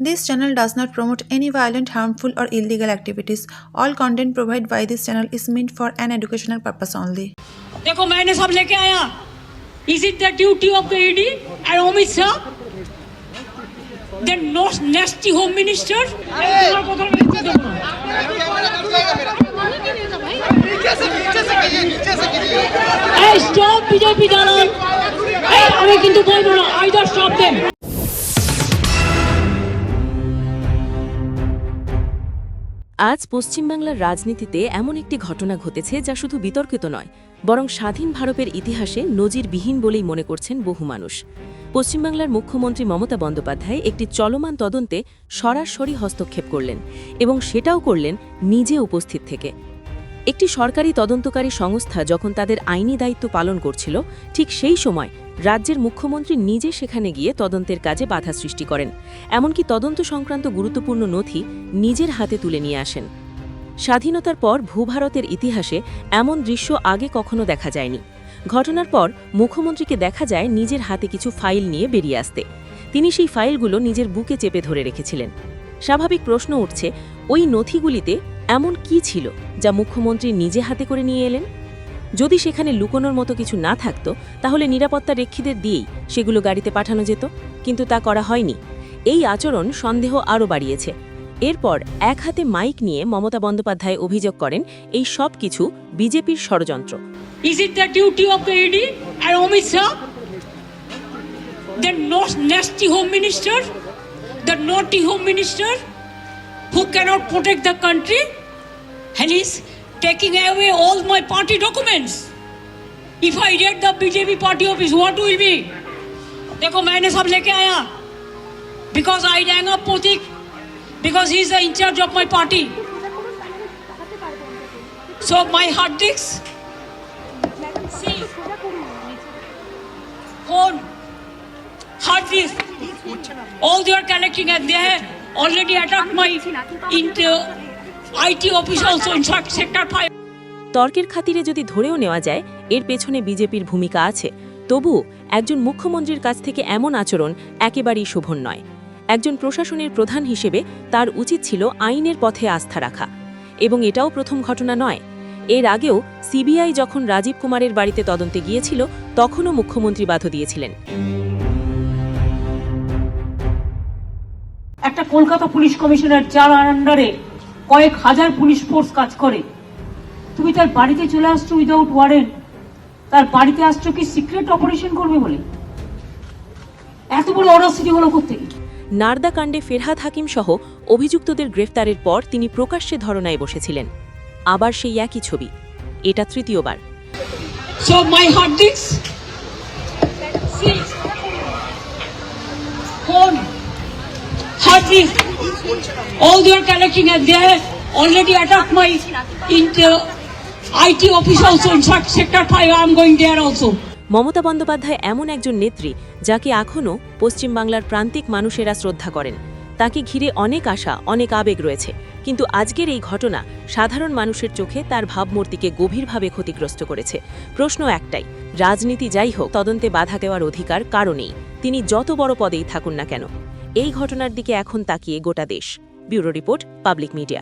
This channel does not promote any violent, harmful, or illegal activities. All content provided by this channel is meant for an educational purpose only. देखो मैंने सब लेके आया is it the duty of the ED and Amit Shah then next home minister stop BJP দালাল এই, আমি কিন্তু বলবো না আইদার স্টপ দেম আজ পশ্চিমবাংলার রাজনীতিতে এমন একটি ঘটনা ঘটেছে যা শুধু বিতর্কিত নয়, বরং স্বাধীন ভারতের ইতিহাসে নজিরবিহীন বলেই মনে করছেন বহু মানুষ। পশ্চিমবাংলার মুখ্যমন্ত্রী মমতা বন্দ্যোপাধ্যায় একটি চলমান তদন্তে সরাসরি হস্তক্ষেপ করলেন এবং সেটাও করলেন নিজে উপস্থিত থেকে। একটি সরকারি তদন্তকারী সংস্থা যখন তাদের আইনি দায়িত্ব পালন করছিল, ঠিক সেই সময় রাজ্যের মুখ্যমন্ত্রী নিজে সেখানে গিয়ে তদন্তের কাজে বাধা সৃষ্টি করেন। এমনকি তদন্ত সংক্রান্ত গুরুত্বপূর্ণ নথি নিজের হাতে তুলে নিয়ে আসেন। স্বাধীনতার পর ভূভারতের ইতিহাসে এমন দৃশ্য আগে কখনো দেখা যায়নি। ঘটনার পর মুখ্যমন্ত্রীকে দেখা যায় নিজের হাতে কিছু ফাইল নিয়ে বেরিয়ে আসতে। তিনি সেই ফাইলগুলো নিজের বুকে চেপে ধরে রেখেছিলেন। স্বাভাবিক প্রশ্ন উঠছে, ওই নথিগুলিতে এমন কি ছিল যা মুখ্যমন্ত্রী নিজে হাতে করে নিয়ে এলেন? যদি সেখানে লুকোনোর মতো কিছু না থাকত তাহলে নিরাপত্তা রক্ষীদের দিয়েই সেগুলো গাড়িতে পাঠানো যেত কিন্তু তা করা হয়নি। এই আচরণ সন্দেহ আরও বাড়িয়েছে। এরপর এক হাতে মাইক নিয়ে মমতা বন্দ্যোপাধ্যায় অভিযোগ করেন এই সব কিছু বিজেপির ষড়যন্ত্র। The naughty home minister, who cannot protect the country, and he's taking away all my party documents. If I get the BJP party office, what will be? देखो मैंने सब लेके आया because I dang up पोतिक because he is the incharge of my party so my hard disk phone hard disk all they are connecting and they have already attack my in office also in fact sector 5. তর্কের খাতিরে যদি ধরেও নেওয়া যায় এর পেছনে বিজেপির ভূমিকা আছে। তবু একজন মুখ্যমন্ত্রীর কাছ থেকে এমন আচরণ একেবারেই শোভন নয়। একজন প্রশাসনের প্রধান হিসেবে তার উচিত ছিল আইনের পথে আস্থা রাখা। এবং এটাও প্রথম ঘটনা নয়। এর আগেও সিবিআই যখন রাজীব কুমারের বাড়িতে তদন্তে গিয়েছিল তখনও মুখ্যমন্ত্রী বাধা দিয়েছিলেন। একটা কলকাতা পুলিশ কমিশনার যার আন্ডারে কয়েক হাজার পুলিশ ফোর্স কাজ করে। তুমি তার বাড়িতে চলে আসছো উইদাউট ওয়ারেন্ট তার বাড়িতে আসছো কি সিক্রেট অপারেশন করবে বলে? এত বড় অরাসিটি হলো কোথেকে নারদা কাণ্ডে ফেরহাদ হাকিম সহ অভিযুক্তদের গ্রেফতারের পর তিনি প্রকাশ্যে ধরনায় বসেছিলেন। আবার সেই একই ছবি। এটা তৃতীয়বার। So my hard disk. Phone. Hard disk. All they are collecting and they already attacked my into IT office also. In sector 5, I am going there also. Mamata Bandyopadhyay এমন একজন নেত্রী যাকে এখনও পশ্চিমবাংলার প্রান্তিক মানুষেরা শ্রদ্ধা করেন। তাকে ঘিরে অনেক আশা অনেক আবেগ রয়েছে। কিন্তু আজকের এই ঘটনা সাধারণ মানুষের চোখে তার ভাবমূর্তিকে গভীরভাবে ক্ষতিগ্রস্ত করেছে। প্রশ্ন একটাই রাজনীতি যাই হোক তদন্তে বাধা দেওয়ার অধিকার কারণেই তিনি যত বড় পদেই থাকুন না কেন। এই ঘটনার দিকে এখন তাকিয়ে গোটা দেশ। Bureau report public media.